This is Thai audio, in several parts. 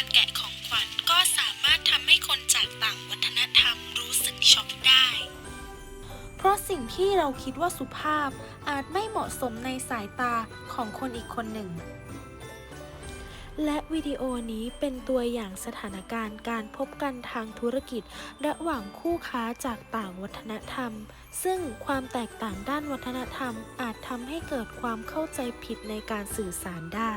การแกะของขวัญก็สามารถทำให้คนจากต่างวัฒนธรรมรู้สึกช็อกได้ เพราะสิ่งที่เราคิดว่าสุภาพอาจไม่เหมาะสมในสายตาของคนอีกคนหนึ่ง และวิดีโอนี้เป็นตัวอย่างสถานการณ์การพบกันทางธุรกิจ ระหว่างคู่ค้าจากต่างวัฒนธรรม ซึ่งความแตกต่างด้านวัฒนธรรมอาจทำให้เกิดความเข้าใจผิดในการสื่อสารได้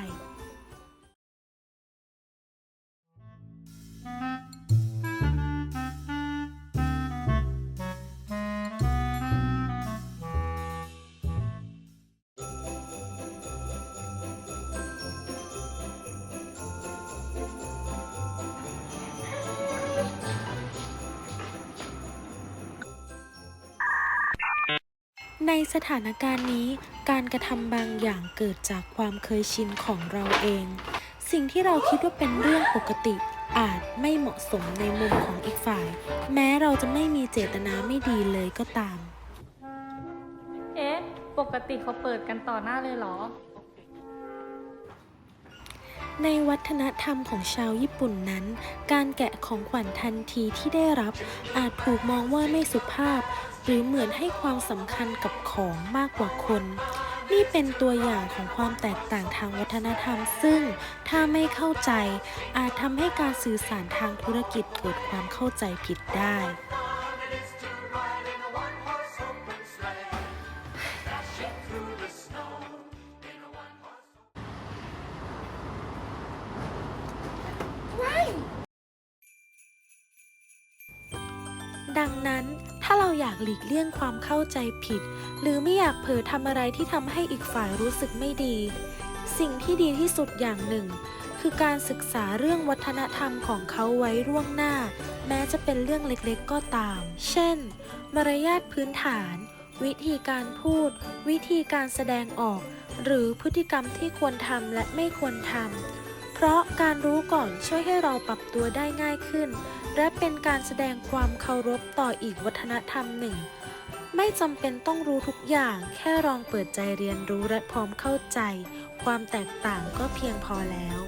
ในสถานการณ์นี้การกระทำบางอย่างเกิดจากความเคยชินของเราเอง สิ่งที่เราคิดว่าเป็นเรื่องปกติ อาจไม่เหมาะสมในมุมของอีกฝ่าย แม้เราจะไม่มีเจตนาไม่ดีเลยก็ตาม เอ๊ะ ปกติเขาเปิดกันต่อหน้าเลยเหรอ ในวัฒนธรรมของชาวญี่ปุ่นนั้น การแกะของขวัญทันทีที่ได้รับ อาจถูกมองว่าไม่สุภาพ หรือเหมือนให้ความสำคัญกับของมากกว่าคน นี่เป็นตัวอย่างของความแตกต่างทางวัฒนธรรม ซึ่งถ้าไม่เข้าใจอาจทำให้การสื่อสารทางธุรกิจเกิดความเข้าใจผิดได้ ดังนั้นถ้าเราอยากหลีกเลี่ยงความเข้าใจผิด หรือไม่อยากเผลอทำอะไรที่ทำให้อีกฝ่ายรู้สึกไม่ดี สิ่งที่ดีที่สุดอย่างหนึ่ง คือการศึกษาเรื่องวัฒนธรรมของเขาไว้ร่วงหน้า แม้จะเป็นเรื่องเล็กๆก็ตาม เช่น มารยาทพื้นฐาน วิธีการพูด วิธีการแสดงออก หรือพฤติกรรมที่ควรทำและไม่ควรทำเพราะการรู้ก่อนช่วยให้เราปรับตัวได้ง่ายขึ้น และเป็นการแสดงความเคารพต่ออีกวัฒนธรรมหนึ่ง ไม่จำเป็นต้องรู้ทุกอย่าง แค่ลองเปิดใจเรียนรู้และพร้อมเข้าใจ ความแตกต่างก็เพียงพอแล้ว